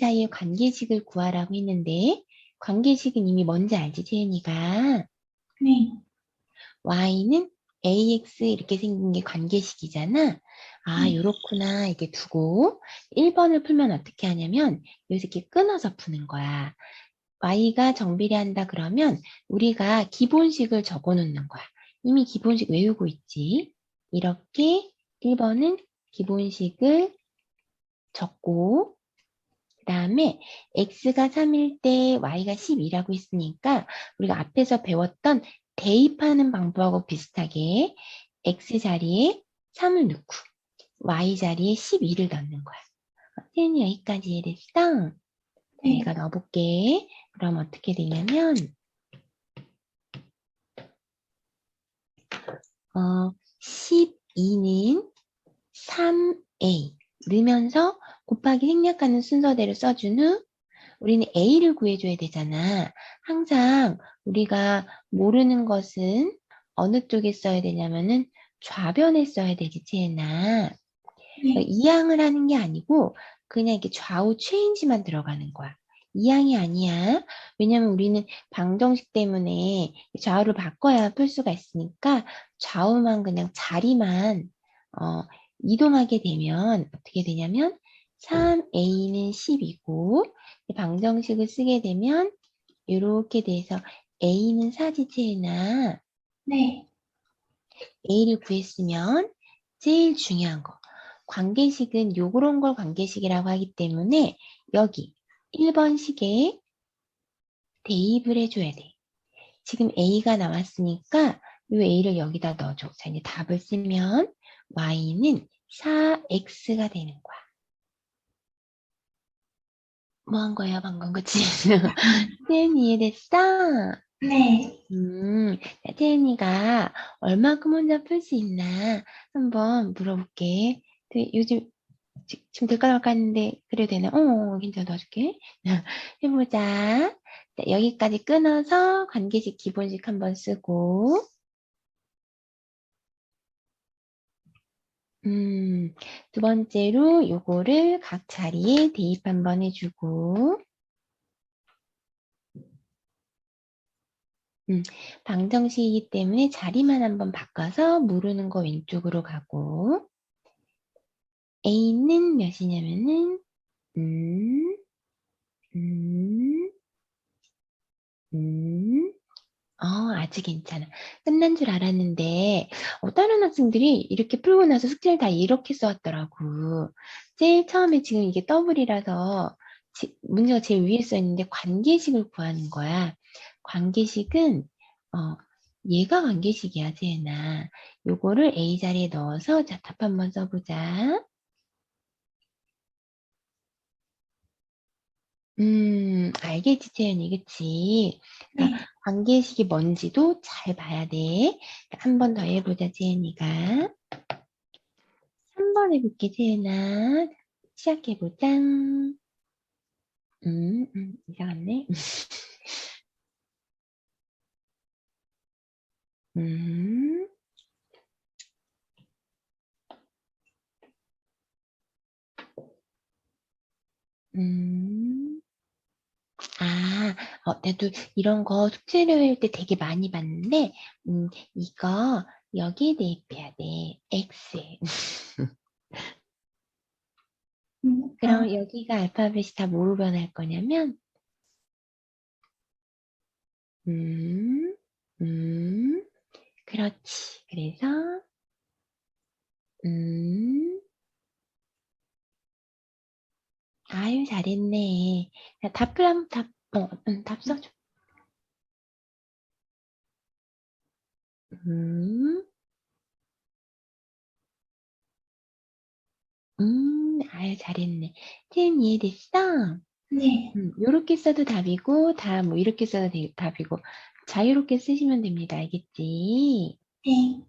사이의 관계식을 구하라고 했는데 관계식은 이미 뭔지 알지, 채은이가? 네. y는 ax 이렇게 생긴 게 관계식이잖아. 아, 네. 요렇구나. 이렇게 두고 1번을 풀면 어떻게 하냐면 여기서 이렇게 끊어서 푸는 거야. y가 정비례한다 그러면 우리가 기본식을 적어 놓는 거야. 이미 기본식 외우고 있지. 이렇게 1번은 기본식을 적고 그 다음에 x가 3일 때 y가 12라고 했으니까 우리가 앞에서 배웠던 대입하는 방법하고 비슷하게 x 자리에 3을 넣고 y 자리에 12를 넣는 거야. 태연이 여기까지 이해됐어? 네. 내가 넣어볼게. 그럼 어떻게 되냐면 어, 12는 3a 넣으면서 곱하기 생략하는 순서대로 써준 후 우리는 a를 구해줘야 되잖아. 항상 우리가 모르는 것은 어느 쪽에 써야 되냐면은 좌변에 써야 되지, 채은아. 네. 이항을 하는 게 아니고 그냥 이렇게 좌우 체인지만 들어가는 거야. 이항이 아니야. 왜냐면 우리는 방정식 때문에 좌우를 바꿔야 풀 수가 있으니까 좌우만 그냥 자리만 어, 이동하게 되면 어떻게 되냐면 3a는 10이고 방정식을 쓰게 되면 이렇게 돼서 a는 사지체나 네. a를 구했으면 제일 중요한 거 관계식은 요런 걸 관계식이라고 하기 때문에 여기 1번 식에 대입을 해줘야 돼. 지금 a가 나왔으니까 이 a를 여기다 넣어줘. 자 이제 답을 쓰면 y는 4x가 되는 거야. 뭐 한 거야 방금 그치? 태연 이해됐어? 네. 음, 자, 태연이가 얼마큼 혼자 풀 수 있나 한번 물어볼게. 그 요즘 지- 지금 될까 말까 했는데 그래도 되나? 어, 괜찮아 도와줄게. 해보자. 자, 여기까지 끊어서 관계식 기본식 한번 쓰고 음, 두 번째로 요거를 각 자리에 대입 한번 해주고. 음, 방정식이기 때문에 자리만 한번 바꿔서 모르는 거 왼쪽으로 가고. A는 몇이냐면은 음, 음, 음, 어, 아주 괜찮아. 끝난 줄 알았는데, 어, 다른 학생들이 이렇게 풀고 나서 숙제를 다 이렇게 써왔더라고. 제일 처음에 지금 이게 더블이라서 지- 문제가 제일 위에 써 있는데 관계식을 구하는 거야. 관계식은, 어, 얘가 관계식이야, 제나. 요거를 A 자리에 넣어서, 자, 답 한번 써보자. 음, 알겠지, 채연이, 그치? 네. 관계식이 뭔지도 잘 봐야 돼. 한 번 더 해보자, 채연이가. 3번 해볼게, 채연아. 시작해보자. 음, 음, 이상하네. 음. 음. 아, 어, 나도 이런 거 숙제를 할 때 되게 많이 봤는데, 음, 이거 여기에 대입해야 돼. X에. 음, 그럼 아, 여기가 알파벳이 다 뭐로 변할 거냐면, 음, 음, 그렇지. 그래서, 음, 아유, 잘했네. 자, 답을 한번 답, 어, 응, 답 써줘. 음, 음, 아유, 잘했네. 쌤 이해됐어? 네. 음, 요렇게 써도 답이고, 다 뭐 이렇게 써도 되- 답이고, 자유롭게 쓰시면 됩니다. 알겠지? 네.